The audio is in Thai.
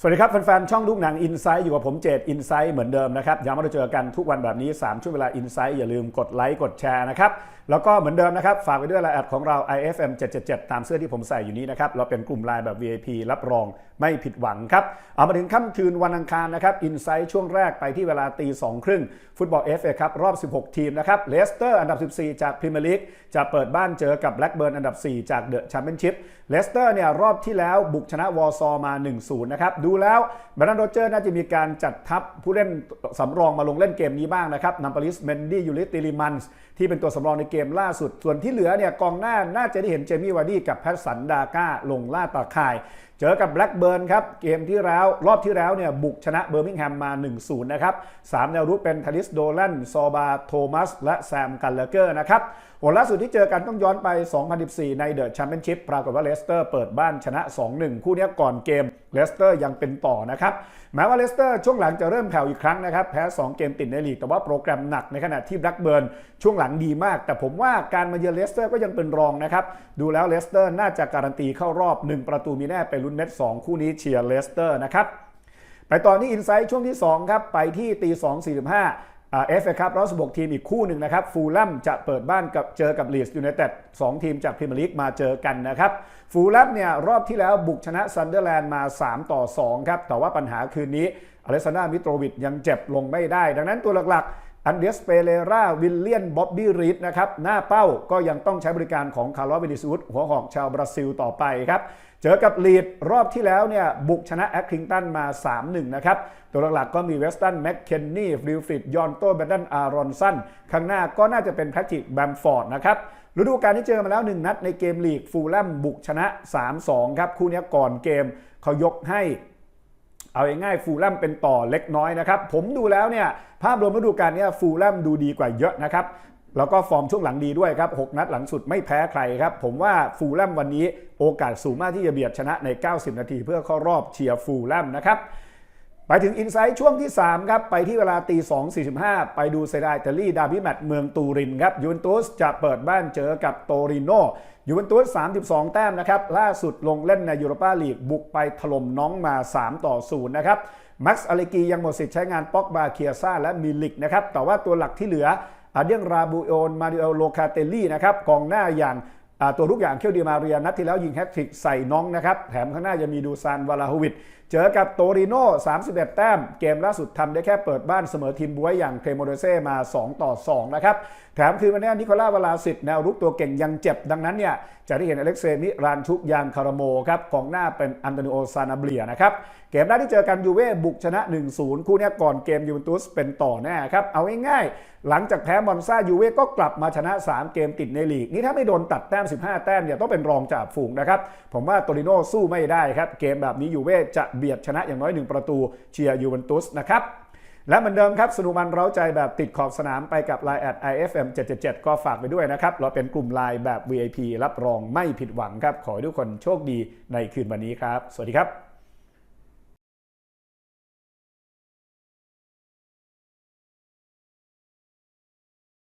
สวัสดีครับแฟนๆช่องลูกหนังอินไซต์อยู่กับผมเจดอินไซต์เหมือนเดิมนะครับย้ำว่าเราเจอกันทุกวันแบบนี้ 3 ช่วงเวลาอินไซต์อย่าลืมกดไลค์กดแชร์นะครับ แล้วก็เหมือนเดิมนะครับ ฝากไปด้วยไลน์แอดของเรา IFM 777ตามเสื้อที่ผมใส่อยู่นี้นะครับ เราเป็นกลุ่มไลน์แบบ VIP รับรองไม่ผิดหวังครับ เอามาถึงค่ำคืนวันอังคารนะครับอินไซต์ช่วงแรกไปที่เวลาตีสองครึ่งฟุตบอล FA ครับรอบ 16 ทีมนะครับเลสเตอร์อันดับ 14 จากพรีเมียร์ลีกจะเปิดบ้านเจอกับแบล็กเบิร์นอันดับ 4 จากเดอะแชมเปี้ยนชิพเลสเตอร์เนี่ยรอบที่แล้วบุกชนะวอร์ซอมา 1-0 นะครับดูแล้วแบรนด์โรเจอร์น่าจะมีการจัดทัพผู้เล่นสำรองมาลงเล่นเกมนี้บ้างนะครับนัมปาริสเมนดี้ยูริสติลิมันส์ที่เป็นตัวสำรองในเกมล่าสุด ส่วนที่เหลือเนี่ยกองหน้าน่าจะได้เห็นเจมี่วาร์ดี้กับแพทสันดาก้าลงล่าตาข่าย เจอกับแบล็กเบิร์นครับเกมที่แล้วรอบที่แล้วเนี่ยบุกชนะเบอร์มิงแฮมมา 1-0 นะครับสามแนวรุกเป็นทาริสโดแลนซอบาโทมัส และแซมกันเลเกอร์นะครับโหล่าสุดที่เจอกันต้องย้อนไป 2014 ในเดอะแชมเปี้ยนชิพปรากฏว่าเลสเตอร์เปิดบ้านชนะ 2-1 คู่นี้ก่อนเกมเลสเตอร์ยังเป็นต่อนะครับแม้ว่าเลสเตอร์ช่วงหลังจะเริ่มแผ่วอีกครั้งนะครับแพ้ 2 เกมติดในลีกแต่ว่าโปรแกรมหนักในขณะที่แบล็กเบิร์นช่วงหลังดีมาก แต่ผมว่าการมาเยือนเลสเตอร์ก็ยังเป็นรองนะครับดูแล้วเลสเตอร์น่าจะการันตีเข้ารอบ 1 ประตูมีแน่ไปลุ้นเม็ด2คู่นี้เชียร์เลสเตอร์นะครับไปต่อนี่อินไซต์ช่วงที่ 2 ครับ ไปที่ตี 2.45 เอฟเอครับรอสบกทีมอีกคู่หนึ่งนะครับ ฟูลแลมจะเปิดบ้านกับเจอกับลีสยูไนเต็ด2ทีมจากพรีเมียร์ลีกมาเจอกันนะครับ ฟูลแลมเนี่ยรอบที่แล้วบุกชนะซันเดอร์แลนด์มา 3 ต่อ 2 ครับ แต่ว่าปัญหาคืนนี้อเลสซานามิโตรวิชยังเจ็บลงไม่ได้ ดังนั้นตัวหลักๆ อันเดสเปเรราวิลเลียนบ๊อบบี้รีดนะครับ หน้าเป้าก็ยังต้องใช้บริการของคาร์ลอสวินิซูสหัวหอกชาวบราซิลต่อไปครับ เจอกับลีดรอบที่แล้วเนี่ยบุกชนะแอคคิงตันมา 3-1 นะครับ ตัวหลักๆก็มีเวสตันแม็กเคนนี่ฟิลฟริดยอนโตแบนดันอารอนสันข้างหน้าก็น่าจะเป็นแพทริกแบมฟอร์ดนะครับฤดูกาลที่เจอมาแล้ว 1 นัดในเกมลีกฟูลแลมบุกชนะ 3-2 ครับ คู่นี้ก่อนเกมเขายกให้ เอาง่ายๆฟูลแลมเป็นต่อเล็กน้อยนะครับผมดูแล้วเนี่ยภาพรวมฤดูกาลนี้ฟูลแลมดูดีกว่าเยอะนะครับแล้วก็ฟอร์มช่วงหลังดีด้วยครับ 6 นัดหลังสุดไม่แพ้ใครครับ ผมว่าฟูลแลมวันนี้โอกาสสูงมากที่จะเบียดชนะใน 90 นาทีเพื่อเข้ารอบเชียร์ฟูลแลมนะครับ ไปถึงอินไซต์ช่วงที่ 3 ครับ ไปที่เวลาตี 2.45 ไปดูเซเดาอิตาลีดาร์บี้แมตช์เมืองตูรินครับยูเวนตุสจะเปิดบ้านเจอกับโตริโนยูเวนตุส 32 แต้มนะครับ ล่าสุดลงเล่นในยูโรปาลีกบุกไปถล่มน้องมา 3 ต่อ 0 นะครับมักซ์อเลกียังหมดสิทธิ์ใช้งานป็อกบาเคียซ่าและมิลิกนะครับแต่ว่าตัวหลักที่เหลืออาเดียงราบูโอนมาริเอลโลคาเตลลี่นะครับกองหน้าอย่าง ตัวลูกอย่างเคียวดีมาเรียนัดที่แล้วยิงแฮตทริกใส่น้องนะครับ แถมข้างหน้ายังมีดูซานวาลาโฮวิดเจอกับโตริโน่31 แต้ม เกมล่าสุดทำได้แค่เปิดบ้านเสมอทีมบวยอย่างเครโมเดเซ่มา 2 ต่อ 2 นะครับ แถมคือวันนี้นิโคล่าวลาสิตแนวรุกตัวเก่งยังเจ็บ ดังนั้นเนี่ยจะได้เห็นอเล็กเซมิรานชุกยานคารโมครับกองหน้าเป็นอันโตนิโอซานาเบียนะครับเกมแรกที่เจอกันยูเว่บุกชนะ 1-0 คู่นี้ก่อนเกมยูเวนตุสเป็นต่อแน่ครับ เอาง่ายๆ หลังจากแพ้มอนซายูเว่ก็กลับมาชนะ 3 เกมติดในลีก นี่ถ้าไม่โดนตัดแต้ม 15 แต้มเนี่ยต้องเป็นรองจากฝูงนะครับ ผมว่าโตริโน่สู้ไม่ได้ครับ เกมแบบนี้ยูเว่จะเบียดชนะอย่างน้อย 1 ประตูเชียร์ยูเวนตุสนะครับและเหมือนเดิมครับสนุมันเร้าใจแบบติดขอบสนามไปกับ Line แอด IFM 777ก็ฝากไปด้วยนะครับ เราเป็นกลุ่ม Line แบบ VIP รับรองไม่ผิดหวังครับ ขอให้ทุกคนโชคดีในคืนวันนี้ครับ สวัสดีครับ